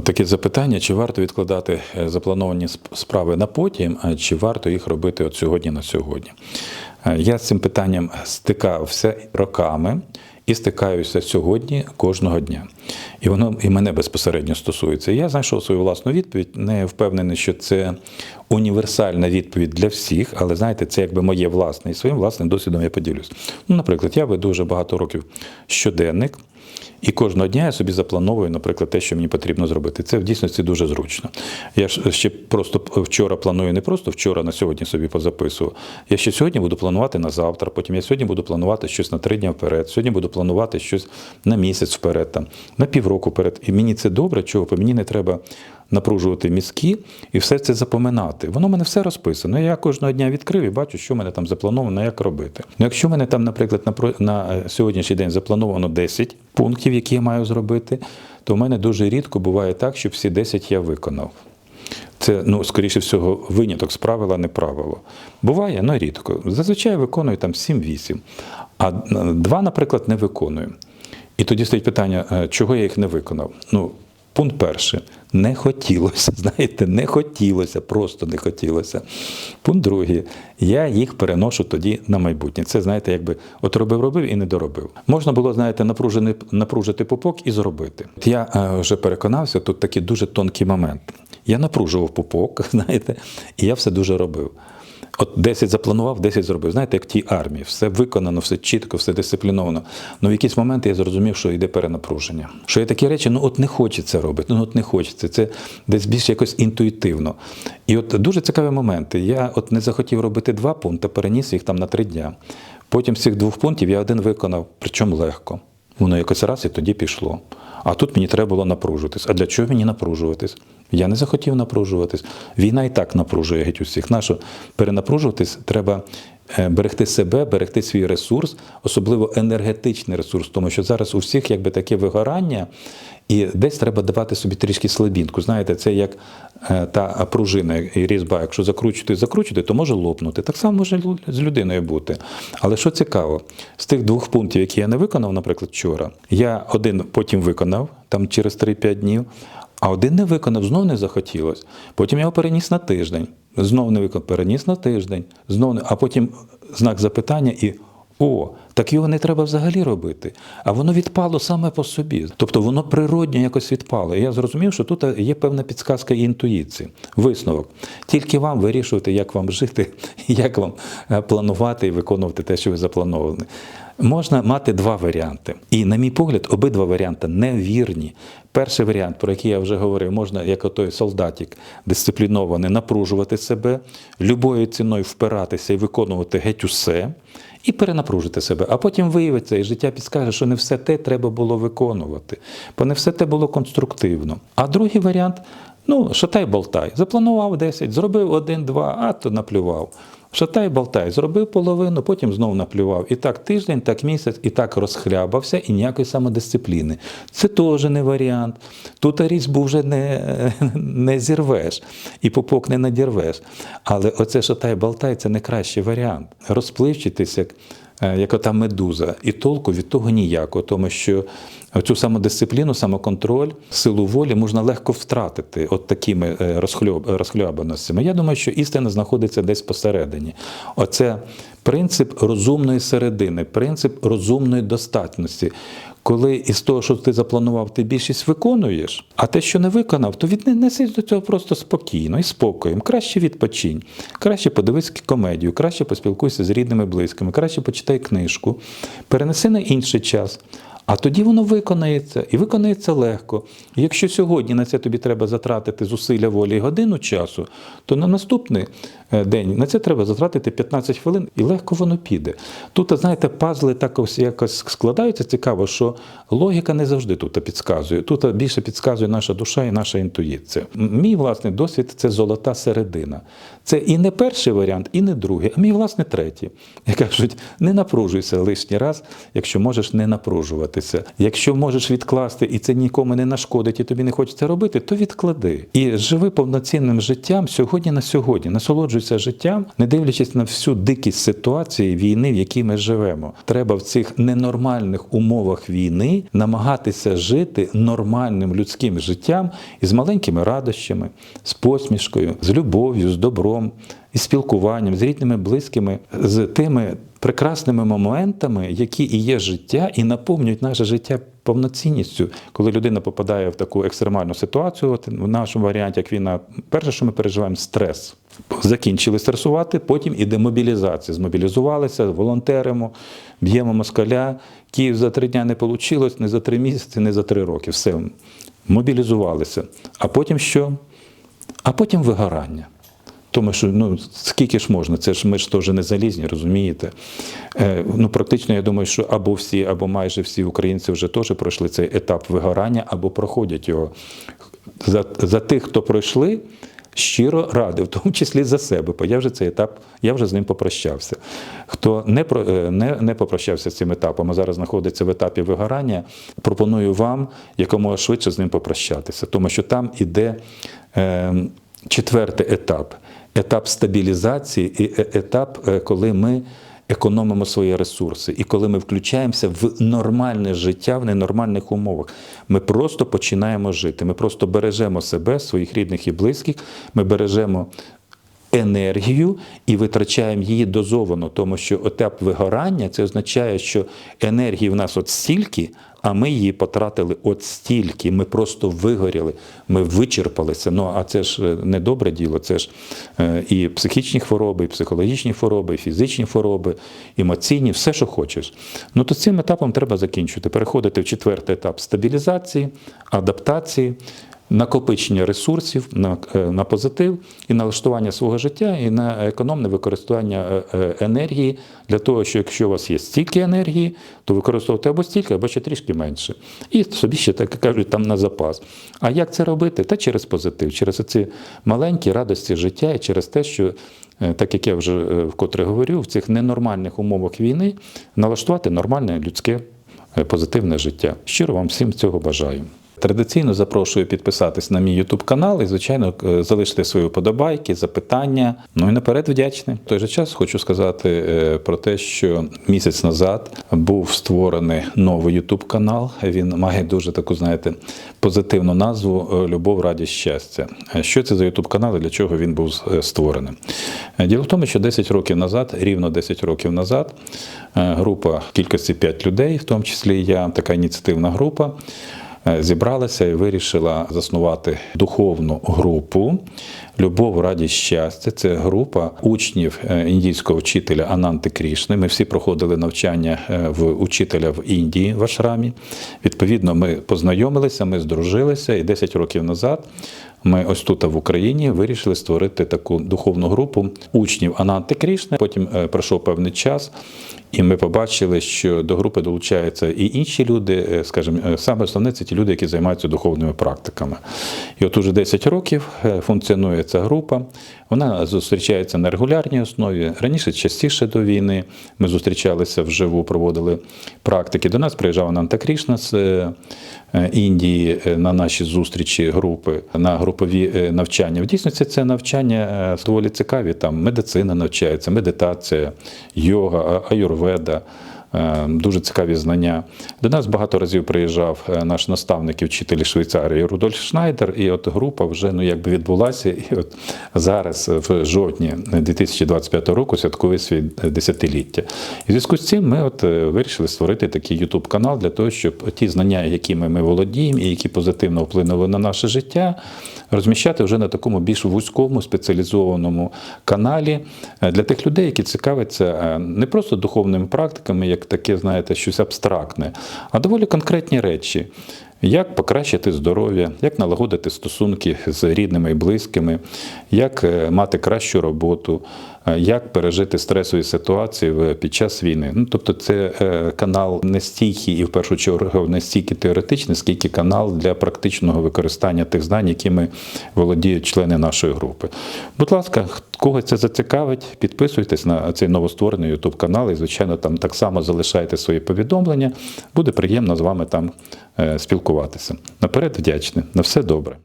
Таке запитання: чи варто відкладати е, заплановані справи на потім, а чи варто їх робити от сьогодні на сьогодні? Е, Я з цим питанням стикався роками і стикаюся сьогодні кожного дня. І воно і мене безпосередньо стосується. Я знайшов свою власну відповідь, не впевнений, що це універсальна відповідь для всіх, але знаєте, це якби моє власне і своїм власним досвідом я поділюсь. Ну, наприклад, я веду вже багато років щоденник. І кожного дня я собі заплановую, наприклад, те, що мені потрібно зробити. Це в дійсності дуже зручно. Я ж ще просто вчора планую, не просто вчора на сьогодні собі позаписував. Я ще сьогодні буду планувати на завтра, потім я сьогодні буду планувати щось на три дні вперед, сьогодні буду планувати щось на місяць вперед, там, на півроку вперед. І мені це добре, чого? Бо мені не треба напружувати мізки і все це запоминати. Воно в мене все розписано. Я кожного дня відкрив і бачу, що в мене там заплановано, як робити. Ну, якщо в мене там, наприклад, на, на е, сьогоднішній день заплановано 10 пунктів, які я маю зробити, то в мене дуже рідко буває так, щоб всі 10 я виконав. Це, ну, скоріше всього, виняток з правила, не правило. Буває, але рідко. Зазвичай виконую там 7-8, а е, два, наприклад, не виконую. І тоді стоїть питання, е, чого я їх не виконав? Ну, пункт перший. Не хотілося, знаєте, не хотілося, просто не хотілося. Пункт другий. Я їх переношу тоді на майбутнє. Це, знаєте, якби от робив, робив і не доробив. Можна було, знаєте, напружений, напружити пупок і зробити. Я е, вже переконався, тут такий дуже тонкий момент. Я напружував пупок, знаєте, і я все дуже робив. От 10 запланував, 10 зробив. Знаєте, як в тій армії, все виконано, все чітко, все дисципліновано. Ну в якийсь момент я зрозумів, що йде перенапруження. Що є такі речі, ну от не хочеться робити, ну от не хочеться. Це десь більш якось інтуїтивно. І от дуже цікаві моменти. Я от не захотів робити два пункти, переніс їх там на три дня. Потім з цих двох пунктів я один виконав, причому легко. Воно якось раз і тоді пішло. А тут мені треба було напружуватись. А для чого мені напружуватись? Я не захотів напружуватись. Війна і так напружує геть усіх. Нащо перенапружуватись? Треба е, берегти себе, берегти свій ресурс, особливо енергетичний ресурс, тому що зараз у всіх якби таке вигорання, і десь треба давати собі трішки слабінку. Знаєте, це як е, та пружина і різьба. Якщо закручувати, закручувати, то може лопнути. Так само може з людиною бути. Але що цікаво, з тих двох пунктів, які я не виконав, наприклад, вчора, я один потім виконав там через 3-5 днів. А один не виконав, знов не захотілось. Потім його переніс на тиждень. Знов не виконав, переніс на тиждень, знов не, а потім знак запитання і о, так його не треба взагалі робити. А воно відпало саме по собі. Тобто воно природньо якось відпало. І я зрозумів, що тут є певна підсказка і інтуїції. Висновок. Тільки вам вирішувати, як вам жити, як вам е, планувати і виконувати те, що ви запланували. Можна мати два варіанти. І, на мій погляд, обидва варіанти невірні. Перший варіант, про який я вже говорив, можна, як отой солдатик, дисциплінований, напружувати себе, любою ціною впиратися і виконувати геть усе, і перенапружити себе. А потім виявиться, і життя підскаже, що не все те треба було виконувати, бо не все те було конструктивно. А другий варіант ну, шатай болтай. Запланував 10, зробив один-два, а то наплював. Шатай болтай, зробив половину, потім знов наплював. І так тиждень, так місяць, і так розхлябався, і ніякої самодисципліни. Це теж не варіант. Тут різьбу вже не, не зірвеш, і попок не надірвеш. Але оце шатай болтай це не кращий варіант. Розпливчитися, як, як ота медуза, і толку від того ніякого, тому що цю самодисципліну, самоконтроль, силу волі можна легко втратити от такими е, розхльобаностями. Я думаю, що істина знаходиться десь посередині. Оце принцип розумної середини, принцип розумної достатності. Коли із того, що ти запланував, ти більшість виконуєш, а те, що не виконав, то віднесись до цього просто спокійно і спокоєм. Краще відпочинь, краще подивись комедію, краще поспілкуйся з рідними, близькими, краще почитай книжку, перенеси на інший час. А тоді воно виконається і виконається легко. І якщо сьогодні на це тобі треба затратити зусилля волі і годину часу, то на наступний е, день на це треба затратити 15 хвилин, і легко воно піде. Тут, знаєте, пазли так ось якось складаються цікаво, що логіка не завжди тут підказує. Тут більше підказує наша душа і наша інтуїція. Мій власний досвід це золота середина. Це і не перший варіант, і не другий, а мій власний третій. Як кажуть, не напружуйся лишній раз, якщо можеш не напружуватись. Втомлюватися. Якщо можеш відкласти, і це нікому не нашкодить, і тобі не хочеться робити, то відклади. І живи повноцінним життям сьогодні на сьогодні. Насолоджуйся життям, не дивлячись на всю дикість ситуації війни, в якій ми живемо. Треба в цих ненормальних умовах війни намагатися жити нормальним людським життям із маленькими радощами, з посмішкою, з любов'ю, з добром, із спілкуванням, з рідними, близькими, з тими прекрасними моментами, які і є життя, і наповнюють наше життя повноцінністю. Коли людина попадає в таку екстремальну ситуацію, от в нашому варіанті, як війна, перше, що ми переживаємо, стрес. Закінчили стресувати, потім іде мобілізація. Змобілізувалися, волонтеримо, б'ємо москаля. Київ за три дня не вийшло, не за три місяці, не за три роки. Все, мобілізувалися. А потім що? А потім вигорання. Тому що ну скільки ж можна, це ж ми ж теж не залізні, розумієте? Е, ну практично я думаю, що або всі, або майже всі українці вже теж пройшли цей етап вигорання, або проходять його. За, за тих, хто пройшли, щиро радив, в тому числі за себе, бо я вже цей етап, я вже з ним попрощався. Хто не е, не, не попрощався з цим етапом, а зараз знаходиться в етапі вигорання, пропоную вам якомога швидше з ним попрощатися, тому що там іде е, четвертий етап етап стабілізації і е- етап, е, коли ми економимо свої ресурси, і коли ми включаємося в нормальне життя в ненормальних умовах. Ми просто починаємо жити. Ми просто бережемо себе, своїх рідних і близьких. Ми бережемо енергію і витрачаємо її дозовано, тому що етап вигорання це означає, що енергії в нас от стільки, а ми її потратили от стільки. Ми просто вигоріли, ми вичерпалися. Ну а це ж е, не добре діло, це ж е, і психічні хвороби, і психологічні хвороби, і фізичні хвороби, емоційні, все, що хочеш. Ну то цим етапом треба закінчити, переходити в четвертий етап стабілізації, адаптації накопичення ресурсів на, е, на позитив і налаштування свого життя, і на економне використання е, е, енергії для того, що якщо у вас є стільки енергії, то використовуйте або стільки, або ще трішки менше. І собі ще так кажуть там на запас. А як це робити? Та через позитив, через ці маленькі радості життя і через те, що. Так як я вже вкотре говорю, в цих ненормальних умовах війни налаштувати нормальне людське позитивне життя. Щиро вам всім цього бажаю. Традиційно запрошую підписатись на мій YouTube канал і, звичайно, е, залишити свої вподобайки, запитання. Ну і наперед вдячний. В той же час хочу сказати е, про те, що місяць назад був створений новий YouTube канал. Він має дуже таку, знаєте, позитивну назву е, Любов, радість, щастя. Що це за YouTube канал і для чого він був створений? Діло в тому, що 10 років назад, рівно 10 років назад, група кількості 5 людей, в тому числі я, така ініціативна група зібралася і вирішила заснувати духовну групу Любов, радість, щастя. Це група учнів е, індійського вчителя Ананти Крішни. Ми всі проходили навчання е, в учителя в Індії в Ашрамі. Відповідно, ми познайомилися, ми здружилися, і 10 років назад. Ми ось тут в Україні вирішили створити таку духовну групу учнів Ананти Крішни. Потім е, пройшов певний час, і ми побачили, що до групи долучаються і інші люди. е, Скажімо, е, саме основне це ті люди, які займаються духовними практиками. І от уже 10 років функціонує ця група. Вона зустрічається на регулярній основі. Раніше частіше до війни ми зустрічалися вживу, проводили практики. До нас приїжджав Ананта Крішна з е, Індії е, на наші зустрічі групи, на групові е, навчання. В дійсності це навчання доволі цікаві. Там медицина навчається, медитація, йога, аюрведа. Е, Дуже цікаві знання. До нас багато разів приїжджав е, наш наставник і вчитель Швейцарії Рудольф Шнайдер, і от група вже ну якби відбулася. І от зараз, е, в жовтні 2025 року, святкує свій десятиліття. І в зв'язку з цим ми от вирішили створити такий YouTube канал для того, щоб ті знання, якими ми володіємо, і які позитивно вплинули на наше життя, розміщати вже на такому більш вузькому спеціалізованому каналі для тих людей, які цікавляться не просто духовними практиками, як таке, знаєте, щось абстрактне, а доволі конкретні речі. Як покращити здоров'я, як налагодити стосунки з рідними і близькими, як е, мати кращу роботу, як пережити стресові ситуації під час війни. Ну, тобто, це е, канал не стільки і в першу чергу не стільки теоретичний, скільки канал для практичного використання тих знань, якими володіють члени нашої групи. Будь ласка, когось це зацікавить, підписуйтесь на цей новостворений YouTube канал і, звичайно, там так само залишайте свої повідомлення. Буде приємно з вами там е, спілкуватися. Наперед вдячний. На все добре.